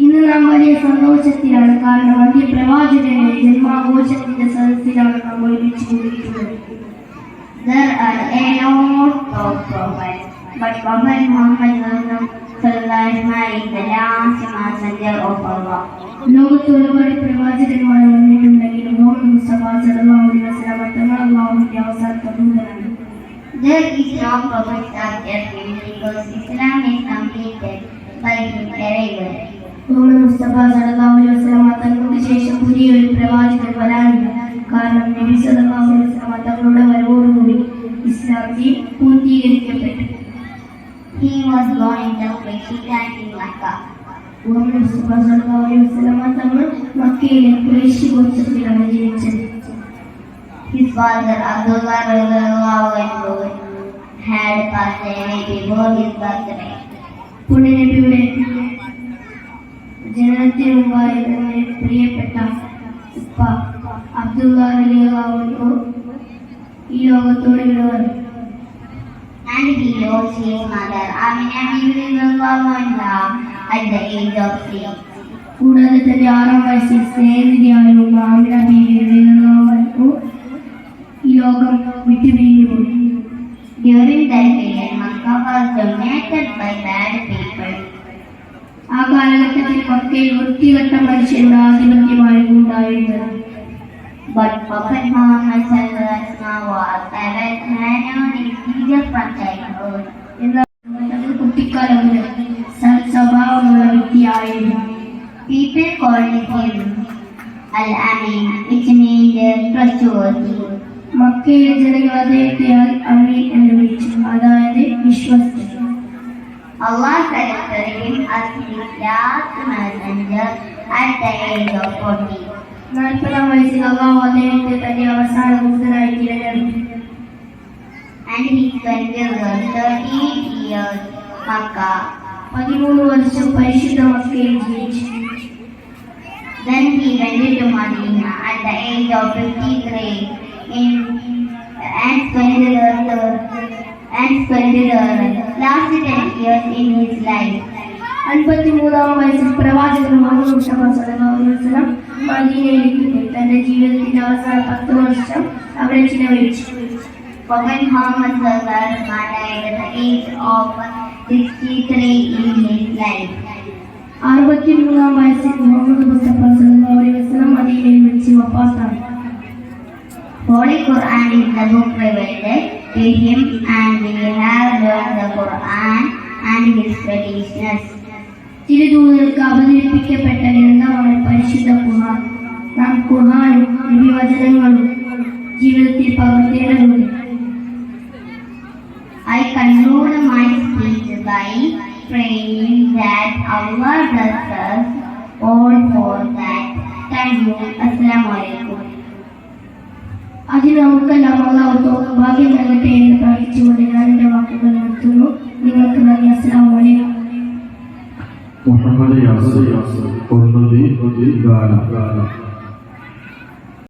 ഇന്ന് നാം വലിയ സന്തോഷത്തിലാണ് കാരണം അന്ത്യപ്രവാചകന്റെ ജന്മാഘോഷത്തിന്റെ സദസ്സിലാണ് നാം ഒരുമിച്ച് കൂടിയിട്ടുള്ളത് There are a lot of prophets, but Prophet Muhammad Sallallahu is the last messenger of Allah. ലോകത്ത് ഒരുപാട് പ്രവാചകന്മാർ വന്നിട്ടുണ്ടെങ്കിലും മുഹമ്മദ് മുസ്തഫ സല്ലല്ലാഹു അലൈഹി വസല്ലം തങ്ങൾ അള്ളാഹുവിന്റെ അവസാനത്തെ ദൂതനാണ് There is no prophet after him because Islam is completed by his arrival. Muhammad Mustafa സല്ലല്ലാഹു അലൈഹി വസല്ലം തങ്ങൾക്ക് ശേഷം പുതിയൊരു പ്രവാചകൻ വരാനില്ല കാരണം നബി സല്ലല്ലാഹു was born in the Meshikan in Makkah. Muhammad Mustafa സല്ലല്ലാഹു അലൈഹി വസല്ലം തങ്ങൾ മക്കയിലെ ഖുറൈശി ഗോത്രത്തിലാണ് ജനിച്ചത് His father Abdullah radiallahu anhu had passed away before his birthday. പുണ്യനബിയുടെ ജനനത്തിന് മുമ്പായി തന്നെ പ്രിയപ്പെട്ട ഉപ്പ അബ്ദുള്ള റളിയല്ലാഹു അൻഹു ഈ ലോകത്തോട് വിട പറഞ്ഞു And he lost his mother Amina radiallahu anha at the age of six. കൂടാതെ തന്റെ ആറാം വയസ്സിൽ സ്നേഹിതയായുള്ള ആമിന ബീവി റളിയല്ലാഹു അൻഹു ഈ ലോകം വിട്ടുപിരിഞ്ഞു പോയി During that period, Makkah was dominated by bad people. ആ കാലഘട്ടത്തിൽ മക്കയിൽ വൃത്തികെട്ട മനുഷ്യരുടെ ആധിപത്യമായിരുന്നു ഉണ്ടായിരുന്നത് But Prophet Muhammad sallallahu alaihi wasallam was a canonic teacher from childhood. എന്നാൽ തങ്ങൾ കുട്ടിക്കാലം മുതൽ സ്വഭാവമുള്ള വ്യക്തിയായിരുന്നു. People called him Al-Amin, which means trustworthy. മക്കയിലെ ജനങ്ങൾ അദ്ദേഹത്തെ അമീൻ എന്ന് വിളിച്ചു. അതായത് വിശ്വസ്തൻ. Allah selected him as his last messenger at the age of 40. നാൽപ്പതാം വയസ്സിൽ അള്ളാഹു അദ്ദേഹത്തെ തന്റെ അവസാന ദൂതനായി തിരഞ്ഞെടുത്തു. And he over 13 years Makkah. പതിമൂന്ന് വർഷം പരിശുദ്ധ മക്കയിൽ ജീവിച്ചു Then he went to Medina at the age of 53 in, and spent the and spent the last 10 years in his life. അൻപത്തിമൂന്നാം വയസ്സിൽ പ്രവാചകൻ മുഹമ്മദ് മദീനയിലേക്ക് പോയി തന്റെ ജീവിതത്തിന്റെ അവസാന പത്ത് വർഷം അവിടെ ചിലവഴിച്ചു Prophet Muhammad Sallallahu died at the age of 63 in his life. അറുപത്തിമൂന്നാം വയസ്സിൽ മുഹമ്മദ് മുസ്തഫ സല്ലല്ലാഹു അലൈഹി വസല്ലം മദീനയിൽ വെച്ച് വഫാത്തായി Holy Quran is the book revealed to him and we have learned the Quran and his traditions. തിരുദൂതർക്ക് അവതരിപ്പിക്കപ്പെട്ട ഗ്രന്ഥമാണ് പരിശുദ്ധ ഖുർആൻ നാം ഖുർആനും വിവചനങ്ങളും by praying that Allah bless us all for that. Thank you. Assalamu alaikum. അതിന് നമുക്കെല്ലാം അള്ളാഹു തോന്നുന്ന ഭാഗ്യം നൽകട്ടെ എന്ന് പ്രാർത്ഥിച്ചുകൊണ്ട് ഞാൻ എന്റെ വാക്കുകൾ നിർത്തുന്നു നിങ്ങൾക്ക് നന്ദി അലൈക്കും മുഹമ്മദ് യാസർ യാസർ കൊന്നതി ഗാന